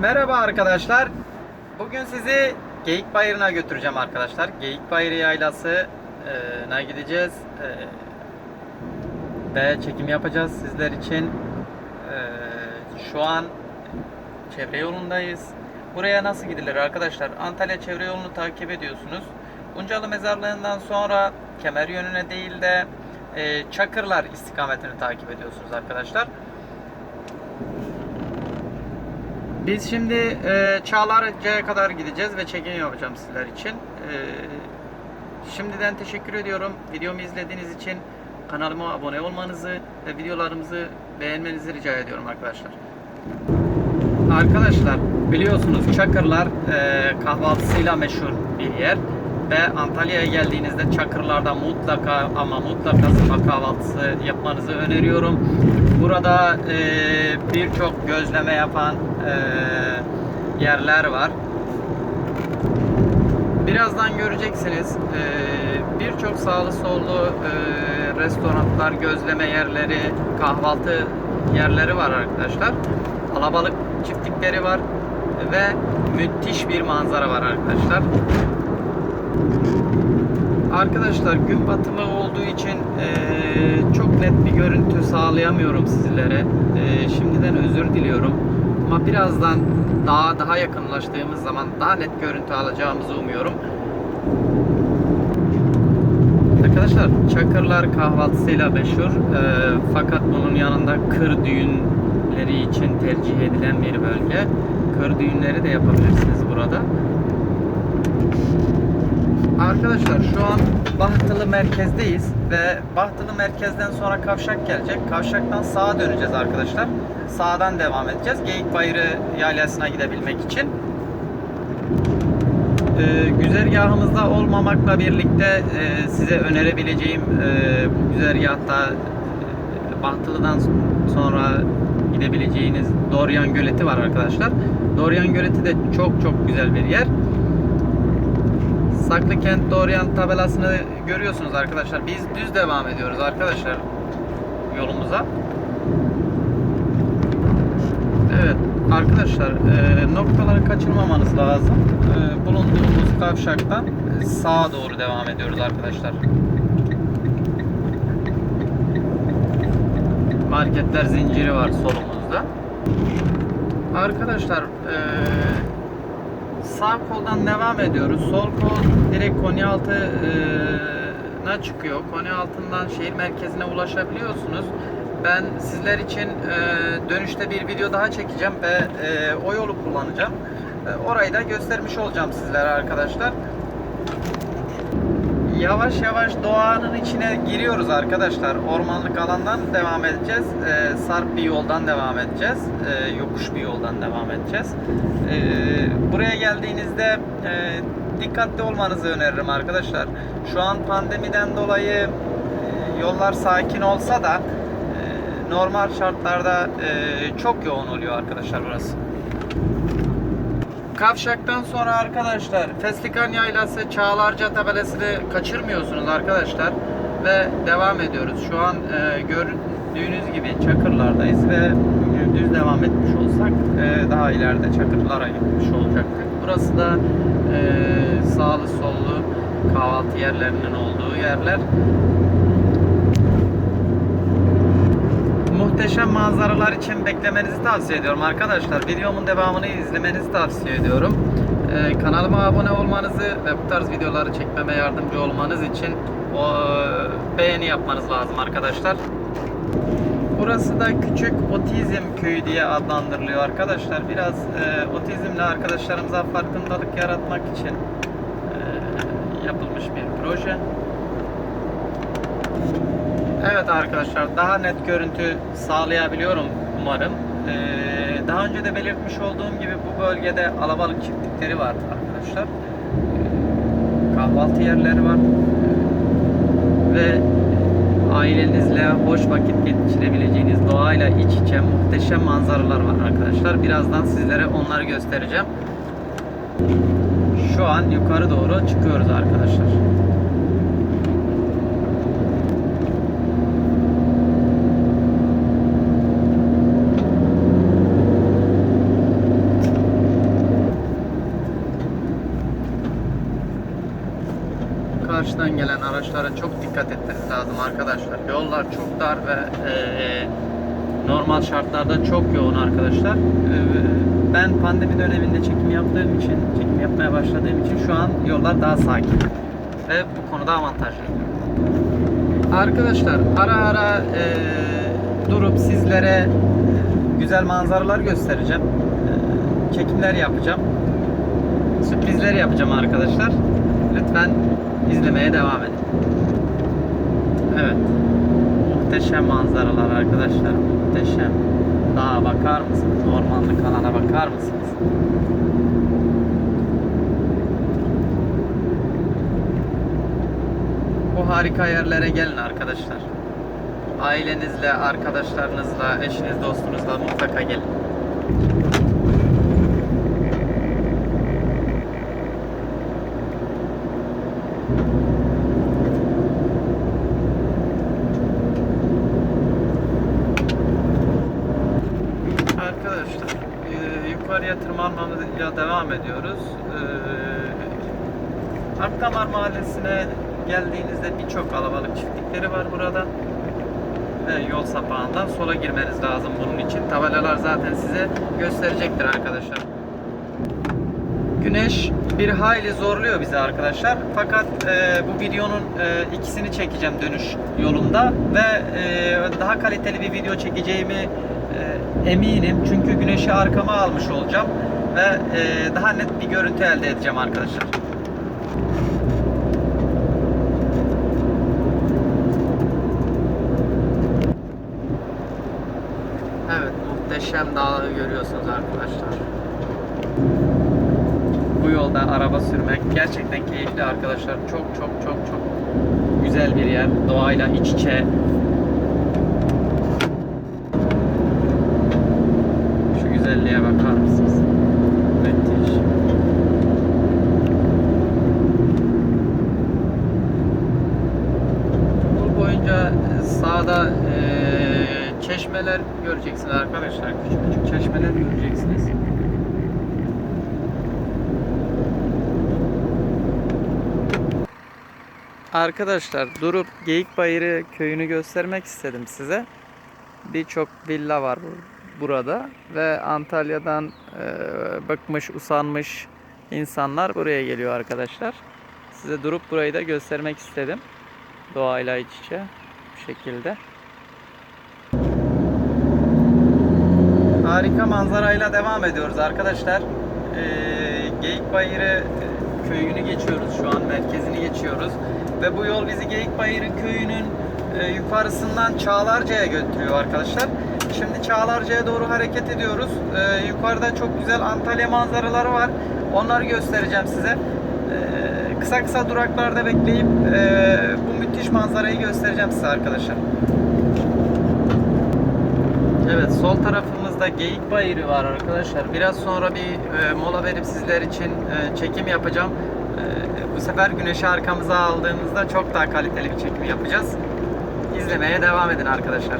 Merhaba arkadaşlar. Bugün sizi Geyik Bayırı'na götüreceğim arkadaşlar. Geyik Bayırı Yaylası'na gideceğiz. E, ve çekim yapacağız sizler için. E, şu an çevre yolundayız. Buraya nasıl gidilir arkadaşlar? Antalya çevre yolunu takip ediyorsunuz. Uncalı mezarlığından sonra kemer yönüne değil de e, Çakırlar istikametini takip ediyorsunuz arkadaşlar. Biz şimdi e, Çağlarca'ya kadar gideceğiz ve çekim yapacağım sizler için. E, şimdiden teşekkür ediyorum. Videomu izlediğiniz için kanalıma abone olmanızı ve videolarımızı beğenmenizi rica ediyorum arkadaşlar. Arkadaşlar biliyorsunuz Çakırlar e, kahvaltısıyla meşhur bir yer ve Antalya'ya geldiğinizde Çakırlar'da mutlaka ama mutlaka sabah kahvaltısı yapmanızı öneriyorum. Burada e, birçok gözleme yapan e, yerler var. Birazdan göreceksiniz e, birçok sağlı sollu e, restoranlar, gözleme yerleri, kahvaltı yerleri var arkadaşlar. Alabalık çiftlikleri var ve müthiş bir manzara var arkadaşlar. Arkadaşlar gün batımı olduğu için eee, çok net bir görüntü sağlayamıyorum sizlere. Eee, şimdiden özür diliyorum. Ama birazdan daha daha yakınlaştığımız zaman daha net görüntü alacağımızı umuyorum. Arkadaşlar Çakırlar kahvaltısıyla meşhur. Eee, fakat bunun yanında kır düğünleri için tercih edilen bir bölge. Kır düğünleri de yapabilirsiniz burada. Arkadaşlar şu an Bahtılı merkezdeyiz ve Bahtılı merkezden sonra kavşak gelecek. Kavşaktan sağa döneceğiz arkadaşlar. Sağdan devam edeceğiz. Geyik Bayırı yaylasına gidebilmek için. Ee, güzergahımızda olmamakla birlikte e, size önerebileceğim e, bu güzergahta e, Bahtılı'dan sonra gidebileceğiniz Doryan Göleti var arkadaşlar. Doryan Göleti de çok çok güzel bir yer. Saklıkent Doğrayan tabelasını görüyorsunuz arkadaşlar. Biz düz devam ediyoruz arkadaşlar yolumuza. Evet arkadaşlar e, noktaları kaçırmamanız lazım. E, bulunduğumuz kavşaktan sağa doğru devam ediyoruz arkadaşlar. Marketler zinciri var solumuzda. Arkadaşlar eee sağ koldan devam ediyoruz. Sol kol direkt Konyaaltı'na çıkıyor. Konyaaltı'ndan şehir merkezine ulaşabiliyorsunuz. Ben sizler için e, dönüşte bir video daha çekeceğim ve e, o yolu kullanacağım. E, orayı da göstermiş olacağım sizlere arkadaşlar. Yavaş yavaş doğanın içine giriyoruz arkadaşlar. Ormanlık alandan devam edeceğiz. Ee, sarp bir yoldan devam edeceğiz. Ee, yokuş bir yoldan devam edeceğiz. Ee, buraya geldiğinizde e, dikkatli olmanızı öneririm arkadaşlar. Şu an pandemiden dolayı e, yollar sakin olsa da e, normal şartlarda e, çok yoğun oluyor arkadaşlar burası. Kavşaktan sonra arkadaşlar Feslikan Yaylası Çağlarca tabelasını kaçırmıyorsunuz arkadaşlar ve devam ediyoruz. Şu an e, gördüğünüz gibi Çakırlardayız ve düz devam etmiş olsak e, daha ileride Çakırlara gitmiş olacaktık. Burası da e, sağlı sollu kahvaltı yerlerinin olduğu yerler. Muhteşem manzaralar için beklemenizi tavsiye ediyorum arkadaşlar. Videomun devamını izlemenizi tavsiye ediyorum. Ee, kanalıma abone olmanızı ve bu tarz videoları çekmeme yardımcı olmanız için o, beğeni yapmanız lazım arkadaşlar. Burası da küçük otizm köyü diye adlandırılıyor arkadaşlar. Biraz e, otizmle arkadaşlarımıza farkındalık yaratmak için e, yapılmış bir proje. Evet arkadaşlar daha net görüntü sağlayabiliyorum umarım. Ee, daha önce de belirtmiş olduğum gibi bu bölgede alabalık çiftlikleri var arkadaşlar. Ee, kahvaltı yerleri var. Ee, ve ailenizle hoş vakit geçirebileceğiniz doğayla iç içe muhteşem manzaralar var arkadaşlar. Birazdan sizlere onları göstereceğim. Şu an yukarı doğru çıkıyoruz arkadaşlar. Karşıdan gelen araçlara çok dikkat etmeniz lazım arkadaşlar. Yollar çok dar ve e, normal şartlarda çok yoğun arkadaşlar. E, ben pandemi döneminde çekim yaptığım için, çekim yapmaya başladığım için şu an yollar daha sakin ve bu konuda avantajlı. Arkadaşlar ara ara e, durup sizlere e, güzel manzaralar göstereceğim. E, çekimler yapacağım. Sürprizler yapacağım arkadaşlar. Lütfen izlemeye devam edin. Evet. Muhteşem manzaralar arkadaşlar. Muhteşem. Dağa bakar mısınız? Ormanlık alana bakar mısınız? Bu harika yerlere gelin arkadaşlar. Ailenizle, arkadaşlarınızla, eşiniz, dostunuzla mutlaka gelin. Arkadaşlar e, yukarıya tırmanmamıza devam ediyoruz. E, Akdamar Mahallesi'ne geldiğinizde birçok kalabalık çiftlikleri var burada. Ve yol sapağından sola girmeniz lazım bunun için. Tabelalar zaten size gösterecektir arkadaşlar. Güneş bir hayli zorluyor bizi arkadaşlar. Fakat e, bu videonun e, ikisini çekeceğim dönüş yolunda ve e, daha kaliteli bir video çekeceğimi e, eminim. Çünkü güneşi arkama almış olacağım ve e, daha net bir görüntü elde edeceğim arkadaşlar. Evet, muhteşem dağları görüyorsunuz arkadaşlar. Yolda araba sürmek gerçekten keyifli arkadaşlar. Çok çok çok çok güzel bir yer. Doğayla iç içe. Şu güzelliğe bakar mısınız? Müthiş. Yol boyunca sağda e, çeşmeler göreceksiniz arkadaşlar. Küçük küçük çeşmeler göreceksiniz. Arkadaşlar durup Geyik Bayırı köyünü göstermek istedim size. Birçok villa var bu- burada ve Antalya'dan e, bıkmış, usanmış insanlar buraya geliyor arkadaşlar. Size durup burayı da göstermek istedim. Doğayla iç içe bu şekilde. Harika manzarayla devam ediyoruz arkadaşlar. Ee, Geyikbayırı köyünü geçiyoruz şu an merkezini geçiyoruz ve bu yol bizi Geyikbayırı köyünün e, yukarısından Çağlarca'ya götürüyor arkadaşlar. Şimdi Çağlarca'ya doğru hareket ediyoruz. Ee, yukarıda çok güzel Antalya manzaraları var. Onları göstereceğim size. Ee, kısa kısa duraklarda bekleyip e, bu müthiş manzarayı göstereceğim size arkadaşlar. Evet sol tarafımızda Geyik Bayırı var arkadaşlar. Biraz sonra bir e, mola verip sizler için e, çekim yapacağım. E, bu sefer güneşi arkamıza aldığımızda çok daha kaliteli bir çekim yapacağız. İzlemeye devam edin arkadaşlar.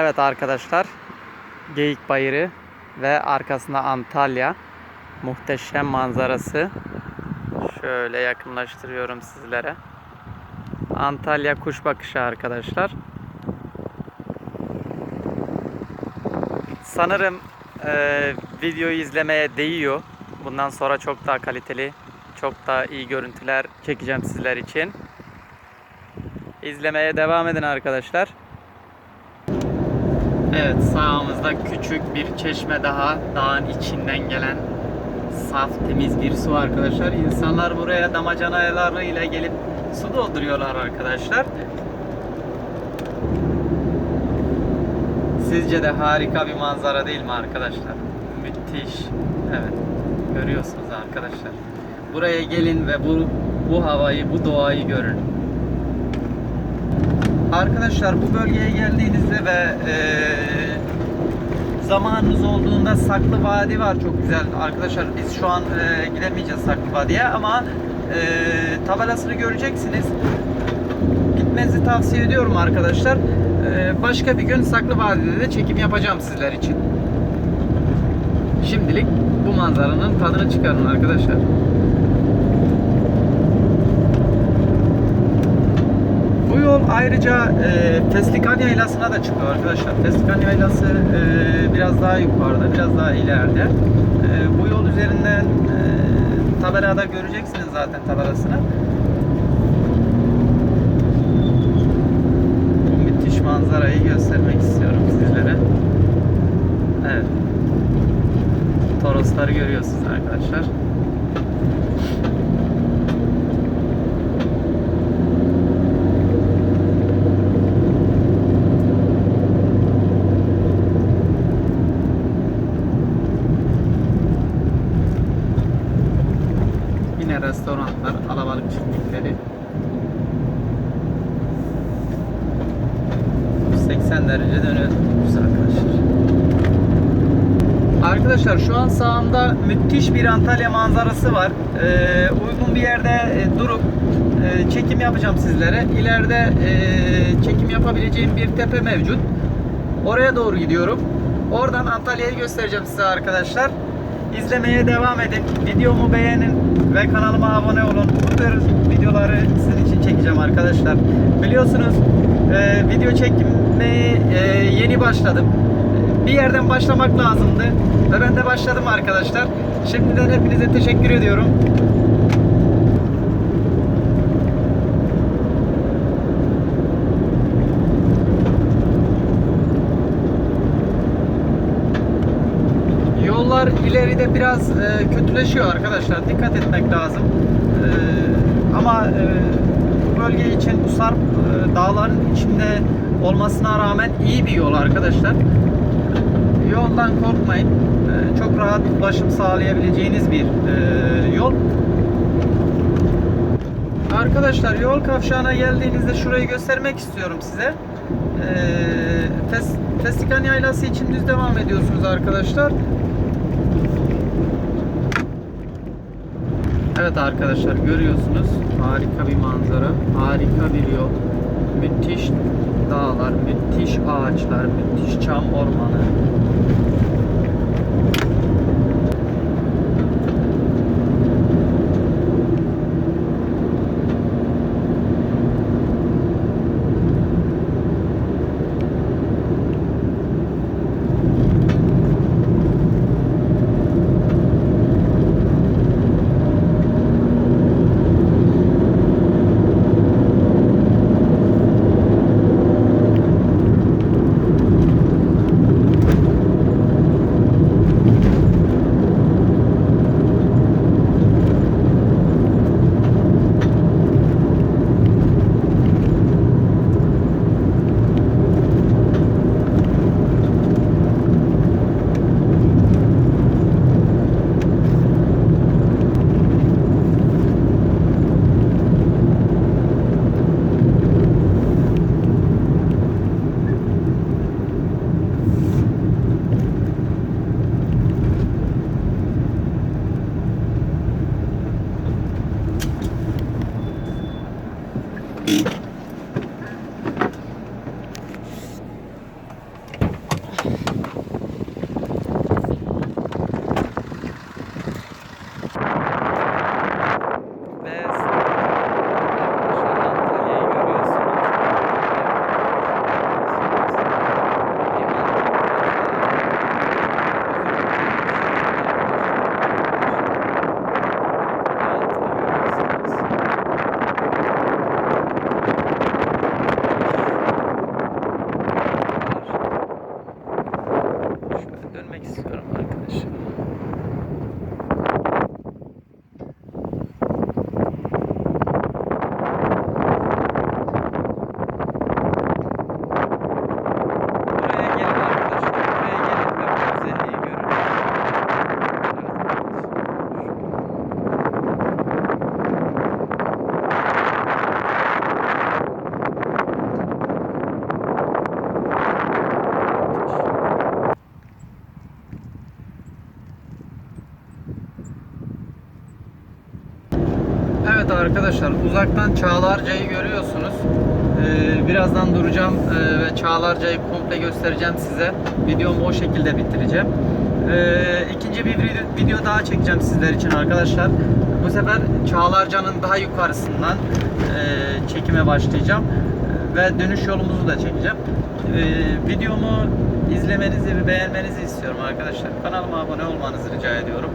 Evet arkadaşlar. Geyik Bayırı ve arkasında Antalya. Muhteşem manzarası. Şöyle yakınlaştırıyorum sizlere. Antalya kuş bakışı arkadaşlar. Sanırım e, videoyu izlemeye değiyor. Bundan sonra çok daha kaliteli, çok daha iyi görüntüler çekeceğim sizler için. İzlemeye devam edin arkadaşlar. Evet sağımızda küçük bir çeşme daha dağın içinden gelen saf temiz bir su arkadaşlar. İnsanlar buraya damacanalarıyla gelip su dolduruyorlar arkadaşlar. Sizce de harika bir manzara değil mi arkadaşlar? Müthiş. Evet. Görüyorsunuz arkadaşlar. Buraya gelin ve bu bu havayı, bu doğayı görün. Arkadaşlar bu bölgeye geldiğinizde ve eee, zamanınız olduğunda Saklı Vadi var çok güzel arkadaşlar. Biz şu an e, gidemeyeceğiz Saklı Vadi'ye ama e, tabelasını göreceksiniz. Gitmenizi tavsiye ediyorum arkadaşlar. E, başka bir gün Saklı Vadi'de de çekim yapacağım sizler için. Şimdilik bu manzaranın tadını çıkarın arkadaşlar. Bu yol ayrıca e, Feslikan Yaylası'na da çıkıyor arkadaşlar. Feslikan Yaylası e, biraz daha yukarıda, biraz daha ileride. E, bu yol üzerinden e, tabelada göreceksiniz zaten tabelasını. Bu müthiş manzarayı göstermek istiyorum sizlere. Evet. Torosları görüyorsunuz arkadaşlar. Yine restoranlar, alabalık çiftlikleri. 80 derece dönüyoruz arkadaşlar. Arkadaşlar şu an sağımda müthiş bir Antalya manzarası var. Ee, uygun bir yerde e, durup e, çekim yapacağım sizlere. İleride e, çekim yapabileceğim bir tepe mevcut. Oraya doğru gidiyorum. Oradan Antalya'yı göstereceğim size arkadaşlar. İzlemeye devam edin. Videomu beğenin ve kanalıma abone olun. Bu tür videoları sizin için çekeceğim arkadaşlar. Biliyorsunuz e, video çekmeye e, yeni başladım. Bir yerden başlamak lazımdı ve ben de başladım arkadaşlar. Şimdiden hepinize teşekkür ediyorum. Yollar ileride biraz e, kötüleşiyor arkadaşlar. Dikkat etmek lazım. E, ama e, bu bölge için bu sarp dağların içinde olmasına rağmen iyi bir yol arkadaşlar. Yoldan korkmayın. E, çok rahat ulaşım sağlayabileceğiniz bir e, yol. Arkadaşlar yol kavşağına geldiğinizde şurayı göstermek istiyorum size. E, Fes, Festikan Yaylası için düz devam ediyorsunuz arkadaşlar. Evet arkadaşlar görüyorsunuz harika bir manzara, harika bir yol, müthiş dağlar, müthiş ağaçlar, müthiş çam ormanı. Arkadaşlar uzaktan Çağlarca'yı görüyorsunuz. Ee, birazdan duracağım ee, ve Çağlarca'yı komple göstereceğim size. Videomu o şekilde bitireceğim. Ee, ikinci bir video- daha çekeceğim sizler için arkadaşlar. Bu sefer Çağlarca'nın daha yukarısından ee, çekime başlayacağım. Ve dönüş yolumuzu da çekeceğim. Ee, videomu izlemenizi ve beğenmenizi istiyorum arkadaşlar. Kanalıma abone olmanızı rica ediyorum.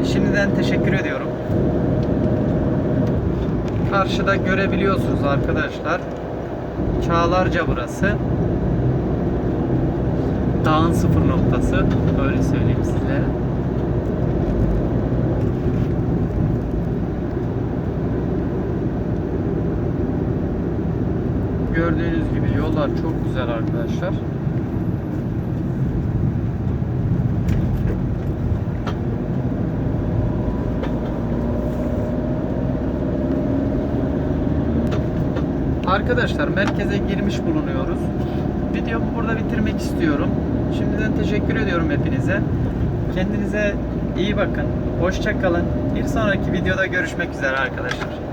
Ee, Şimdiden teşekkür ediyorum. Karşıda görebiliyorsunuz arkadaşlar. Çağlarca burası. Dağın sıfır noktası. Öyle söyleyeyim sizlere. Gördüğünüz gibi yollar çok güzel arkadaşlar. Arkadaşlar merkeze girmiş bulunuyoruz. Videomu burada bitirmek istiyorum. Şimdiden teşekkür ediyorum hepinize. Kendinize iyi bakın. Hoşça kalın. Bir sonraki videoda görüşmek üzere arkadaşlar.